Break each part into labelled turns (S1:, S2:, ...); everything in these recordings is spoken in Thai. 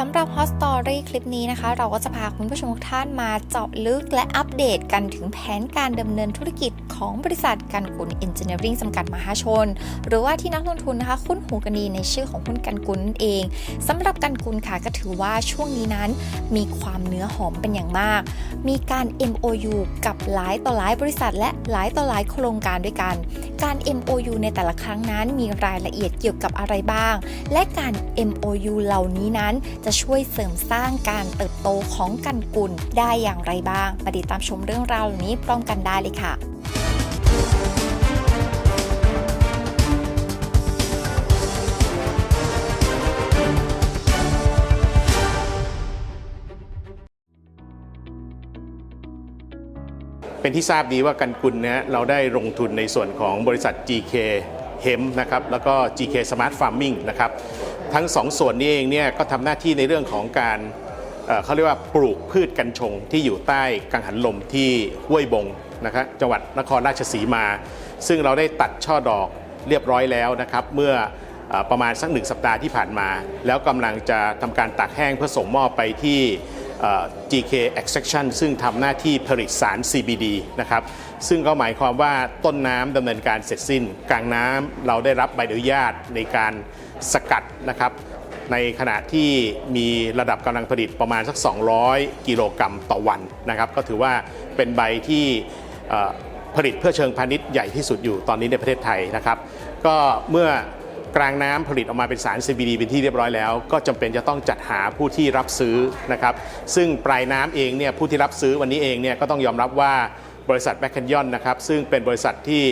S1: สำหรับ Hot Story คลิปนี้นะคะ เราก็จะพาคุณผู้ชมทุกท่านมาเจาะลึกและอัปเดตกันถึงแผนการดำเนินธุรกิจของบริษัทกันกุล Engineering จำกัดมหาชน หรือว่าที่นักลงทุนนะคะคุ้นหูกันดีในชื่อของหุ้นกันกุลนั่นเองสำหรับกันกุลค่ะก็ถือว่าช่วงนี้นั้นมีความเนื้อหอมเป็นอย่างมาก มีการ MOU กับหลายต่อหลายบริษัท และหลายต่อหลายโครงการด้วยกัน การ MOU ในแต่ละครั้งนั้นมีรายละเอียดเกี่ยวกับอะไรบ้าง และการ MOU เหล่านี้นั้นจะช่วยเสริมสร้างการเติบโตของกันกุลได้อย่างไรบ้างมาติดตามชมเรื่องราวเหล่านี้พร้อมกันได้เลยค่ะ
S2: เป็นที่ทราบดีว่ากันกุลนะฮะเราได้ลงทุนในส่วนของบริษัท GK Hem นะครับแล้วก็ GK Smart Farming นะครับ ทั้งสองส่วนนี้เองเนี่ยก็ทำหน้าที่ในเรื่องของการเเขาเรียกว่าปลูกพืชกัญชงที่อยู่ใต้กังหันลมที่ห้วยบงนะครับจังหวัดนครราชสีมา ซึ่งเราได้ตัดช่อดอกเรียบร้อยแล้วนะครับ เมื่ออประมาณสักหนึ่งสัปดาห์ที่ผ่านมา แล้วกำลังจะทำการตากแห้งเพื่อส่งมอบไปที่ GK Extraction ซึ่งทำหน้าที่ผลิตสาร CBD นะครับซึ่งก็หมายความว่าต้นน้ำดำเนินการเสร็จสิ้น กลางน้ำเราได้รับใบอนุญาตในการสกัดนะครับในขณะที่มีระดับกำลังผลิตประมาณสัก 200 กิโลกรัมต่อวันนะครับก็ถือว่าเป็นใบที่ผลิตเพื่อเชิงพาณิชย์ใหญ่ที่สุดอยู่ตอนนี้ในประเทศไทยนะครับ ก็เมื่อ กลางน้ำผลิตออกมาเป็นสาร CBD เป็นที่เรียบร้อยแล้ว ก็จำเป็นจะต้องจัดหาผู้ที่รับซื้อนะครับซึ่งปลายน้ำเองเนี่ยผู้ที่รับซื้อวันนี้เองเนี่ยก็ต้องยอมรับว่าบริษัทแบคแคนยอนนะครับซึ่งเป็นบริษัทที่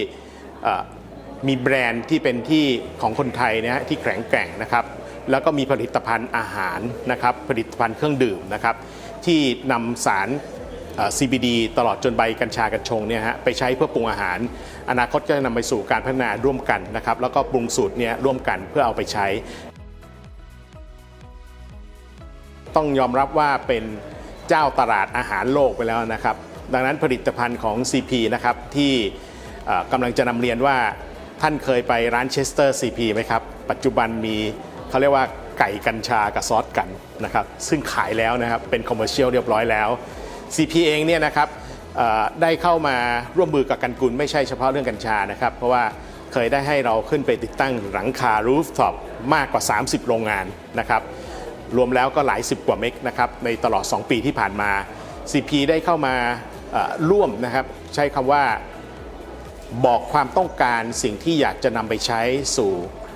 S2: มีแบรนด์ที่เป็นที่ของคนไทยนะฮะที่แข็งแกร่งนะครับแล้วก็มีผลิตภัณฑ์อาหารนะครับผลิตภัณฑ์เครื่องดื่มนะครับที่นำสาร CBD ตลอดจนใบกัญชากัญชงเนี่ยฮะไปใช้เพื่อปรุงอาหาร อนาคตก็จะนำไปสู่การพัฒนาร่วมกันนะครับแล้วก็ปรุงสูตรเนี่ยร่วมกันเพื่อเอาไปใช้ ต้องยอมรับว่าเป็นเจ้าตลาดอาหารโลกไปแล้วนะครับ ดังนั้นผลิตภัณฑ์ของ CP นะครับที่กำลังจะนำเรียนว่าท่านเคยไปร้านเชสเตอร์ CP ไหมครับ ปัจจุบันมีเขาเรียกว่าไก่กัญชากับซอสกันนะครับ ซึ่งขายแล้วนะครับ เป็นคอมเมอร์เชียลเรียบร้อยแล้ว CP เองเนี่ยนะครับได้เข้ามาร่วมมือกับกันกุลไม่ใช่เฉพาะเรื่องกัญชานะครับ เพราะว่าเคยได้ให้เราขึ้นไปติดตั้งหลังคารูฟท็อปมากกว่า 30 โรงงานนะครับรวมแล้วก็หลายสิบกว่าเมกนะครับในตลอด 2 ปีที่ผ่านมา CP ได้เข้ามาร่วมนะครับใช้คำว่าบอกความต้องการสิ่งที่อยากจะนำไปใช้สู่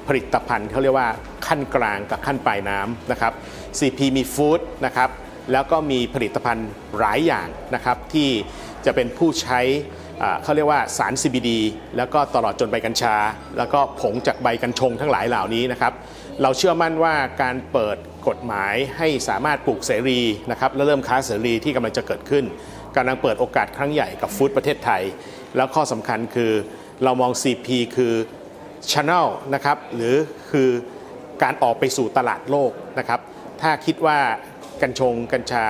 S2: ผลิตภัณฑ์เขาเรียกว่าขั้นกลางกับขั้นปลายน้ำนะครับ CP มีฟู้ดนะครับ แล้วก็มีผลิตภัณฑ์หลายอย่างนะครับที่จะเป็นผู้ใช้เขาเรียกว่าสาร CBD แล้วก็ตลอดจนใบกัญชา แล้วก็ผงจากใบกัญชงทั้งหลายเหล่านี้นะครับ เราเชื่อมั่นว่าการเปิดกฎหมายให้สามารถปลูกเสรีนะครับและเริ่มค้าเสรีที่กำลังจะเกิดขึ้นกำลังเปิดโอกาสครั้งใหญ่กับฟู้ดประเทศไทย แล้วข้อสำคัญคือเรามอง CP คือ Channel นะครับหรือคือการออกไปสู่ตลาดโลกนะครับถ้าคิดว่า กัญชง กัญชา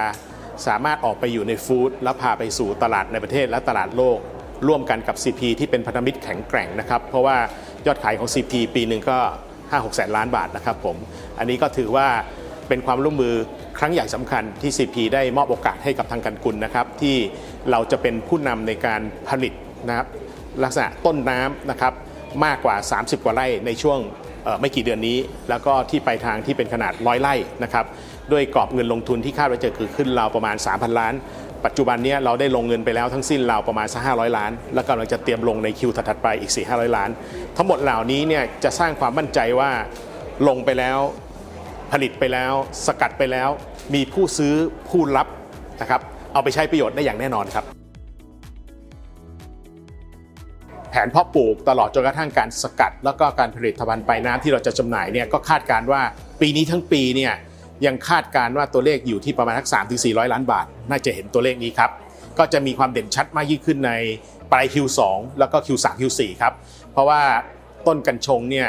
S2: สามารถออกไปอยู่ในฟู้ดแล้วพาไปสู่ตลาดในประเทศและตลาดโลก ร่วมกันกับ CP ที่เป็นพันธมิตรแข็งแกร่งนะครับ เพราะว่ายอดขายของ CP ปีหนึ่งก็ 5-6 แสนล้านบาทนะครับผม อันนี้ก็ถือว่าเป็นความร่วมมือครั้งใหญ่สำคัญที่ CP ได้มอบโอกาสให้กับทางกันกุลนะครับ ที่เราจะเป็นผู้นำในการผลิตนะครับลักษณะต้นน้ำนะครับมากกว่า 30 กว่าไร่ในช่วง ไม่กี่เดือนนี้ แล้วก็ที่ไปทางที่เป็นขนาดร้อยไร่นะครับด้วยกรอบเงินลงทุนที่คาดว่าจะเกิดขึ้นราวประมาณ 3,000 ล้าน ปัจจุบันนี้เราได้ลงเงินไปแล้วทั้งสิ้นราวประมาณสัก500 ล้าน แล้วกำลังจะเตรียมลงในคิวถัดไปอีก 4 500 ล้าน ทั้งหมดเหล่านี้เนี่ยจะสร้างความมั่นใจว่าลงไปแล้วผลิตไปแล้ว สกัดไปแล้ว มีผู้ซื้อผู้รับนะครับเอาไปใช้ประโยชน์ได้อย่างแน่นอนครับ นเพาะปลูกตลอดจนกระทั่งการสกัด แล้วก็การผลิตภัณฑ์ปลายน้ำที่เราจะจำหน่ายเนี่ยก็คาดการว่าปีนี้ทั้งปีเนี่ยยังคาดการว่าตัวเลขอยู่ที่ประมาณทัก3ถึง400ล้านบาท น่าจะเห็นตัวเลขนี้ครับ ก็จะมีความเด่นชัดมากยิ่งขึ้นในปลาย Q2 แล้วก็ Q3 Q4 ครับ เพราะว่าต้นกัญชงเนี่ย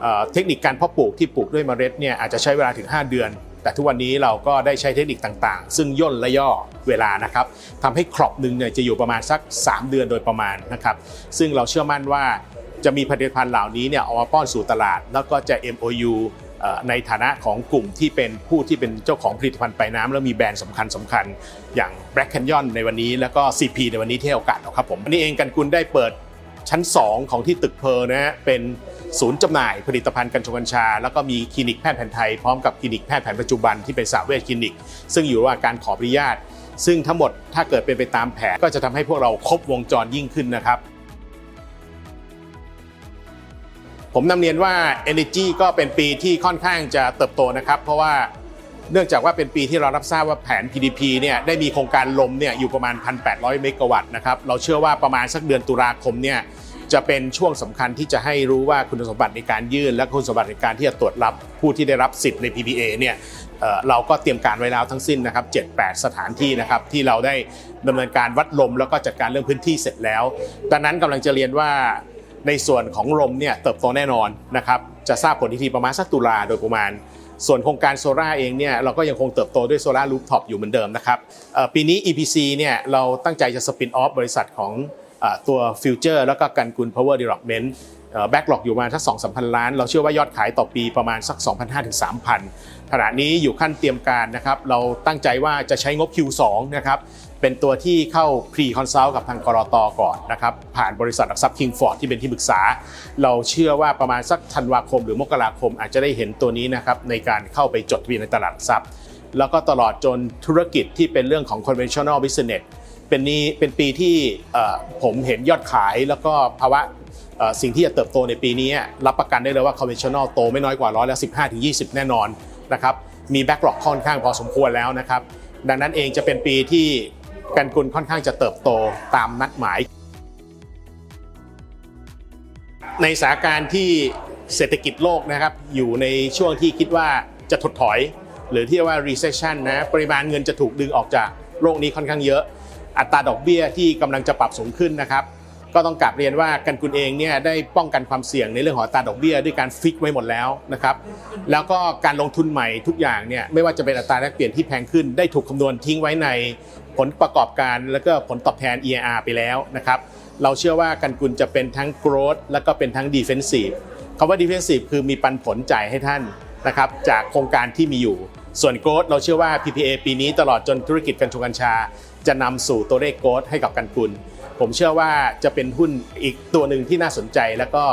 S2: เอ่อเทคนิคการเพาะปลูกที่ปลูกด้วยเมล็ดเนี่ยอาจจะใช้เวลาถึง 5 เดือน แต่ทุกวันนี้เราก็ได้ใช้เทคนิคต่างๆ ซึ่งย่นและย่อเวลานะครับทำให้ครอบหนึ่งเนี่ยจะอยู่ประมาณสัก 3 เดือนโดยประมาณนะครับ ซึ่งเราเชื่อมั่นว่าจะมีผลิตภัณฑ์เหล่านี้เนี่ยเอามาป้อนสู่ตลาด แล้วก็จะ MOU เอ่อในฐานะของกลุ่มที่เป็นผู้ที่เป็นเจ้าของผลิตภัณฑ์ปน้ำแล้วมีแบรนด์สำคัญสำคัญ อย่าง Black Canyon ในวันนี้แล้วก็ CP ในวันนี้ที่ให้โอกาสเราครับผมวันนี้เองกันกุลได้เปิด ชั้น 2 ของที่ตึกเพอร์นะฮะเป็นศูนย์จำหน่ายผลิตภัณฑ์กัญชงกัญชา แล้วก็มีคลินิกแพทย์แผนไทยพร้อมกับคลินิกแพทย์แผนปัจจุบันที่เป็นสาวเวชคลินิก ซึ่งอยู่ระหว่างการขออนุญาต ซึ่งทั้งหมดถ้าเกิดเป็นไปตามแผนก็จะทำให้พวกเราครบวงจรยิ่งขึ้นนะครับ ผมนำเรียนว่า Energy ก็เป็นปีที่ค่อนข้างจะเติบโตนะครับ เพราะว่า เนื่องจากว่าเป็นปีที่เรารับทราบว่าแผน PDP เนี่ยได้มีโครงการลมเนี่ยอยู่ประมาณ 1,800 เมกะวัตต์นะครับเราเชื่อว่าประมาณสักเดือนตุลาคมเนี่ยจะเป็นช่วงสำคัญที่จะให้รู้ว่าคุณสมบัติในการยื่น และคุณสมบัติในการที่จะตรวจรับผู้ที่ได้รับสิทธิ์ใน PPA เนี่ยเราก็เตรียมการไว้แล้วทั้งสิ้นนะครับ 7-8 สถานที่นะครับที่เราได้ดำเนินการวัดลมแล้วก็จัดการเรื่องพื้นที่เสร็จแล้วดังนั้นกำลังจะเรียนว่าในส่วนของลมเนี่ยเติบโตแน่นอนนะครับจะทราบผลทีทีประมาณสักตุลาโดยประมาณ ส่วนโครงการโซล่าเองเนี่ยเราก็ยังคงเติบโตด้วยโซล่ารูฟท็อปอยู่เหมือนเดิมนะครับปีนี้ EPC เนี่ยเราตั้งใจจะสปินออฟบริษัทของตัวฟิวเจอร์แล้วก็กันกุล Power Development แบ็กหลอกอยู่ประมาณสัก2 3 0 0 0ล้าน เราเชื่อว่ายอดขายต่อปีประมาณสัก 2,500ถึง3,000ขณะนี้อยู่ขั้นเตรียมการนะครับ เราตั้งใจว่าจะใช้งบ Q2 นะครับ เป็นตัวที่เข้า pre consult กับทางกรตก่อนนะครับผ่านบริษัทหลักทรัพย์ King Ford ที่เป็นที่ปรึกษา เราเชื่อว่าประมาณสักธันวาคมหรือมกราคมอาจจะได้เห็นตัวนี้นะครับในการเข้าไปจดทะเบียนในตลาดหลักทรัพย์ แล้วก็ตลอดจนธุรกิจที่เป็นเรื่องของ conventional business เป็นนี้เป็นปีที่ผมเห็นยอดขายแล้วก็ภาวะสิ่งที่จะเติบโตในปีนี้รับประกันได้เลยว่า conventional โตไม่น้อยกว่าร้อยละ15ถึง20 แน่นอนนะครับมี backlog ค่อนข้างพอสมควรแล้วนะครับดังนั้นเองจะเป็นปีที่ กันกุลค่อนข้างจะเติบโตตามนัดหมาย ในสถานการณ์ที่เศรษฐกิจโลกนะครับ อยู่ในช่วงที่คิดว่าจะถดถอย หรือที่เรียกว่า recession นะปริมาณเงินจะถูกดึงออกจากโลกนี้ค่อนข้างเยอะ อัตราดอกเบี้ยที่กำลังจะปรับสูงขึ้นนะครับ ก็ต้องกลับเรียนว่ากันกุลเองเนี่ยได้ป้องกันความเสี่ยงในเรื่องของตาดอกเบี้ยด้วยการฟิกไว้หมดแล้วนะครับแล้วก็การลงทุนใหม่ทุกอย่างเนี่ยไม่ว่าจะเป็นอัตราแลกเปลี่ยนที่แพงขึ้น ได้ถูกคำนวณทิ้งไว้ในผลประกอบการแล้วก็ผลตอบแทน EIR ไปแล้วนะครับเราเชื่อว่ากันกุลจะเป็นทั้ง growth แล้วก็เป็นทั้ง defensive คำว่า defensive คือมีปันผลจ่ายให้ท่านนะครับจากโครงการที่มีอยู่ ส่วน growth เราเชื่อว่า PPA ปีนี้ตลอดจนธุรกิจกัญชงกัญชา จะนำสู่ตัวเลข growth ให้กับกันกุล ผมเชื่อว่าจะเป็นหุ้นอีกตัวหนึ่งที่น่าสนใจ แล้วก็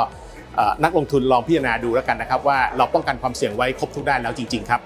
S2: นักลงทุนลองพิจารณาดูแล้วกันนะครับ ว่าเราป้องกันความเสี่ยงไว้ครบทุกด้านแล้วจริง ๆ ครับ